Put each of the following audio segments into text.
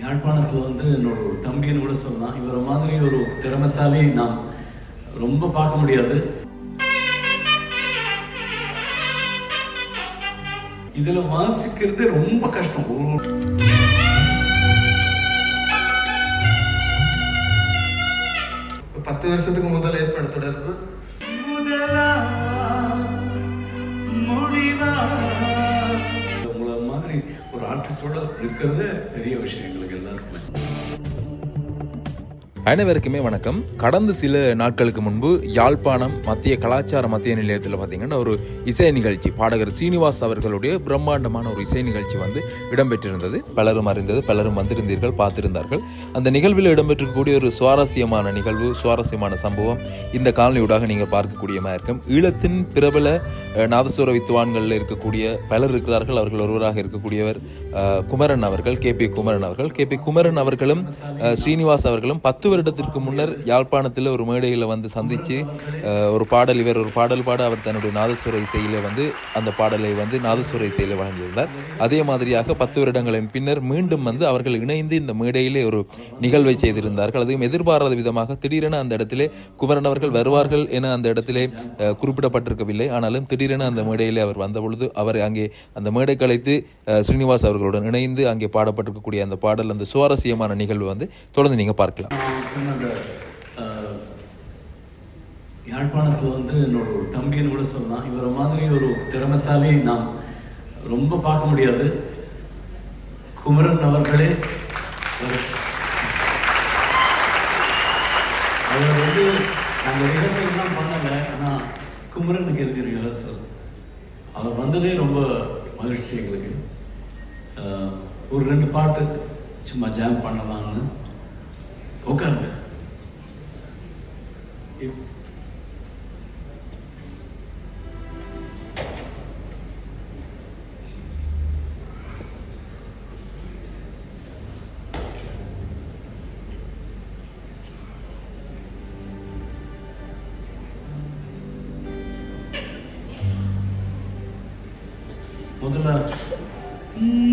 யாழ்ப்பாணத்தில் வந்து என்னோட ஒரு தம்பின்னு கூட சொல்லலாம். இவரை மாதிரி ஒரு திறமைசாலி நாம் ரொம்ப பார்க்க முடியாது. இதுல வாசிக்கிறது ரொம்ப கஷ்டம். பத்து வருஷத்துக்கு முதல் ஏற்பட தொடர்பு? உங்களை மாதிரி ஒரு ஆர்டிஸ்டோட இருக்கிறது பெரிய எல்லாருக்குமே அனைவருக்குமே வணக்கம். கடந்த சில நாட்களுக்கு முன்பு யாழ்ப்பாணம் மத்திய கலாச்சார மத்திய நிலையத்தில் பார்த்தீங்கன்னா ஒரு இசை நிகழ்ச்சி பாடகர் சீனிவாஸ் அவர்களுடைய பிரம்மாண்டமான ஒரு இசை நிகழ்ச்சி வந்து இடம்பெற்றிருந்தது. பலரும் அறிந்தது பலரும் வந்திருந்தீர்கள் பார்த்திருந்தார்கள். அந்த நிகழ்வில் இடம்பெற்றக்கூடிய ஒரு சுவாரஸ்யமான நிகழ்வு சுவாரஸ்யமான சம்பவம் இந்த காணொலியூடாக நீங்கள் பார்க்கக்கூடியமாக இருக்கும். ஈழத்தின் பிரபல நாதஸ்வர வித்துவான்களில் இருக்கக்கூடிய பலர் இருக்கிறார்கள். அவர்கள் ஒருவராக இருக்கக்கூடியவர் குமரன் அவர்கள் கே பி குமரன் அவர்கள். கே பி குமரன் அவர்களும் ஸ்ரீனிவாஸ் அவர்களும் பத்து வருடத்திற்கு முன்னர் யாழ்ப்பாணத்தில் ஒரு மேடையில் வந்து சந்தித்து ஒரு பாடல் இவர் ஒரு பாடல் பாட அவர் தன்னுடைய நாதஸ்வர இசையில் வந்து அந்த பாடலை வந்து நாதஸ்வர இசையில் வழங்கியிருந்தார். அதே மாதிரியாக பத்து வருடங்களின் பின்னர் மீண்டும் வந்து அவர்கள் இணைந்து இந்த மேடையிலே ஒரு நிகழ்வை செய்திருந்தார்கள். அதையும் எதிர்பாராத விதமாக திடீரென அந்த இடத்திலே குமரன் அவர்கள் வருவார்கள் என அந்த இடத்திலே குறிப்பிடப்பட்டிருக்கவில்லை. ஆனாலும் திடீரென அந்த மேடையிலே அவர் வந்த பொழுது அவர் அங்கே அந்த மேடை கலைத்து ஸ்ரீனிவாஸ் அவர்களுடன் இணைந்து அங்கே பாடப்பட்டிருக்கக்கூடிய அந்த பாடல் அந்த சுவாரஸ்யமான நிகழ்வு வந்து தொடர்ந்து நீங்க பார்க்கலாம். நான் சொன்ன அந்த யாழ்ப்பாணத்தில் வந்து என்னோட ஒரு தம்பின்னு கூட சொல்லலாம். இவரை மாதிரி ஒரு திறமைசாலி நாம் ரொம்ப பார்க்க முடியாது. குமரன் அவர்களே அவர் வந்து நாங்கள் ரிஹர்சல்லாம் பண்ணலை. ஆனால் குமரனுக்கு எதுக்கு ரிஹர்சல்? அவர் வந்ததே ரொம்ப மகிழ்ச்சி எங்களுக்கு. ஒரு ரெண்டு பாட்டு சும்மா ஜாம் பண்ணலாம்னு. 岡野本当だ。うん。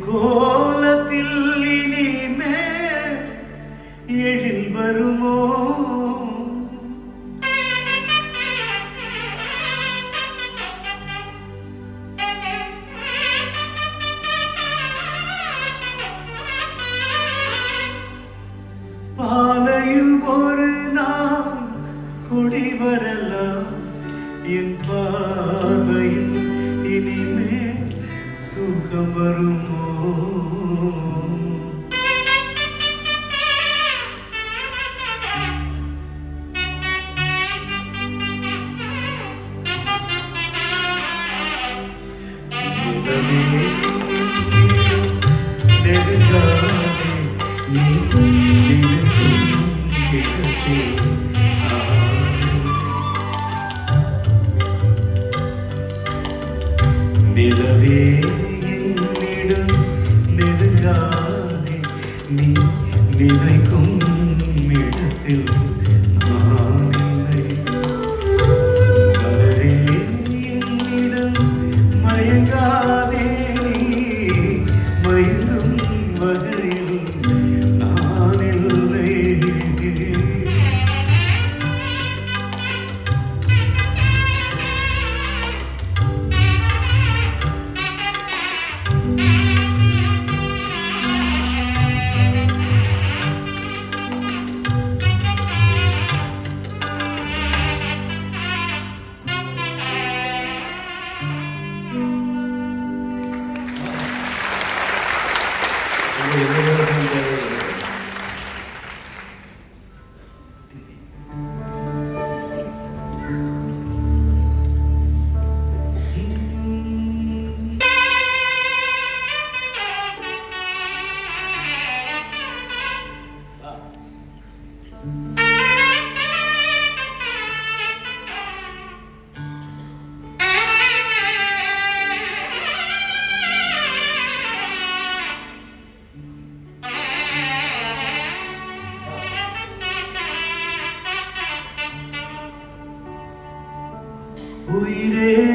கோலத்தில் இனிமே எழில் வருமோ? பாலையில் ஒரு நாள் கொடி வரலாம். என் பார்வையில் சுகம் வருமோ நிலவே, நெருங்காதே, நீ இருக்கும் இடத்தில் நினைக்கும் இடத்தில் We did.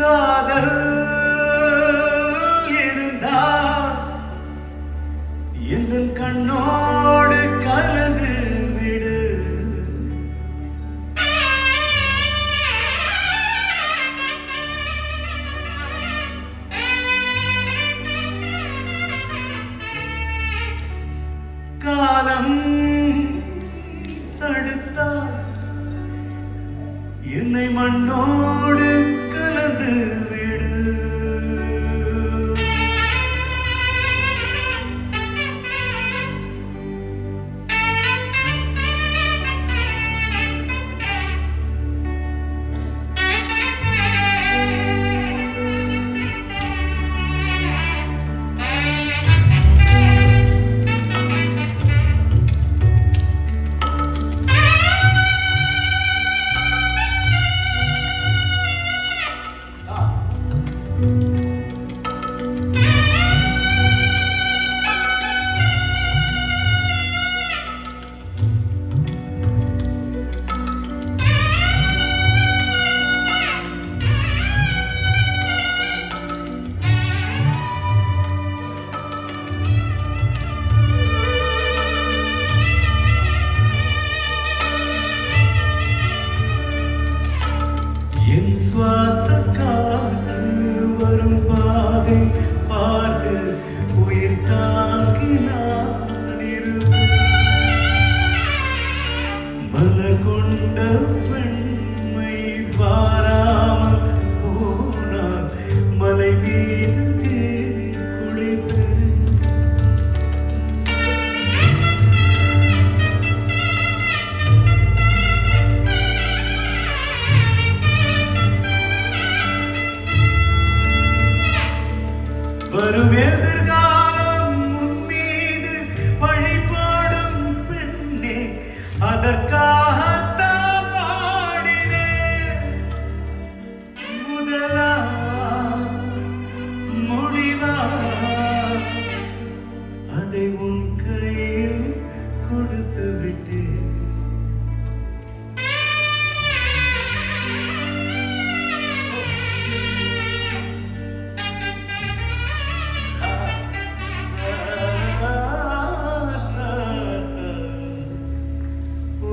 காதல் இருந்தால் இந்த கண்ணோடு கலந்து விடு. காலம் தடுத்தால் என்னை மண்ணோ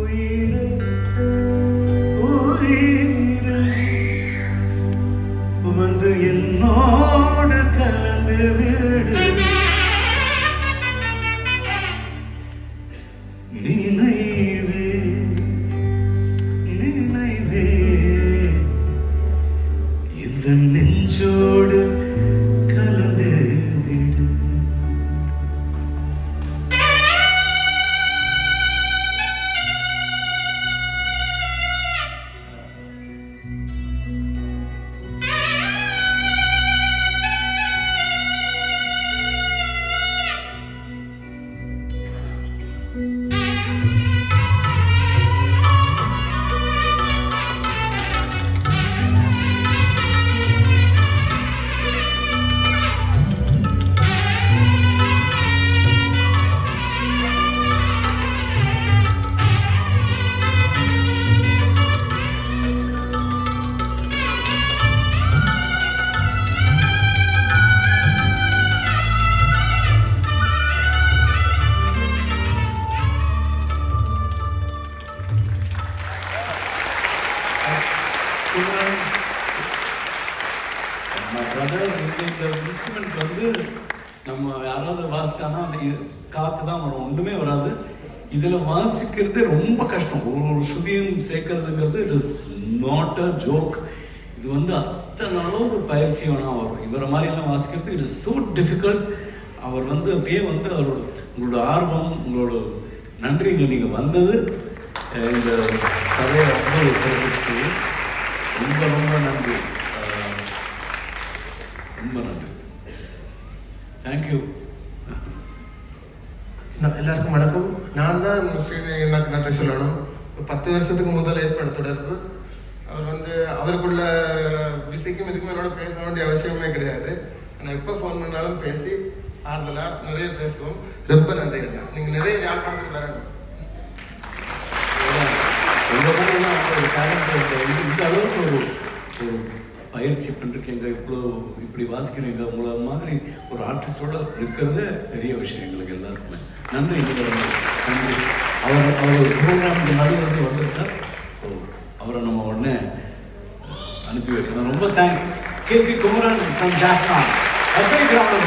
believe. வாசிச்சானா அந்த காற்று தான் வரும். ஒன்றுமே வராது. இதில் வாசிக்கிறது ரொம்ப கஷ்டம். ஒரு சுதியும் சேர்க்கறதுங்கிறது it is not a joke இது வந்து அத்தனை அளவுக்கு பயிற்சி வேணா வரும். இவரை மாதிரிலாம் வாசிக்கிறது இட் இஸ் ஸோ டிஃபிகல்ட் அவர் வந்து அப்படியே வந்து அவரோட உங்களோட ஆர்வம் உங்களோட நன்றிங்க நீங்கள் வந்தது. இந்த கதையை ரொம்ப சிறப்பிச்சு ரொம்ப ரொம்ப நன்றி. ரொம்ப நன்றி. தேங்க்யூ எல்லாருக்கும் வணக்கம். நான் தான் ஸ்ரீநாத் நன்றி சொல்லணும். பத்து வருஷத்துக்கு முதல் ஏற்பட தொடர்பு. அவர் வந்து அவருக்குள்ள விசைக்கும் இதுக்கும் என்னோட பேச வேண்டிய அவசியமே கிடையாது. நான் எப்போ ஃபோன் பண்ணாலும் பேசி ஆறுதலாக நிறைய பேசுவோம். ரொம்ப நன்றி அண்ணா. நீங்கள் நிறைய ஞாபகத்துக்கு வரணும். இந்த- அளவுக்கு ஒரு பயிற்சி பண்ணிருக்கீங்க இவ்வளோ இப்படி வாசிக்கிறீங்க உங்களை மாதிரி ஒரு ஆர்டிஸ்டோட இருக்கிறது பெரிய விஷயம் எங்களுக்கு எல்லாருக்குமே. நன்றி நன்றி. அவர் அவர் ப்ரோக்ராமுக்கு நடுவில் வந்து வந்திருக்கார். ஸோ அவரை நம்ம உடனே அனுப்பி வைக்கணும் ரொம்ப thanks KP Kumaran from Jaffna அப்படியே கிராமம்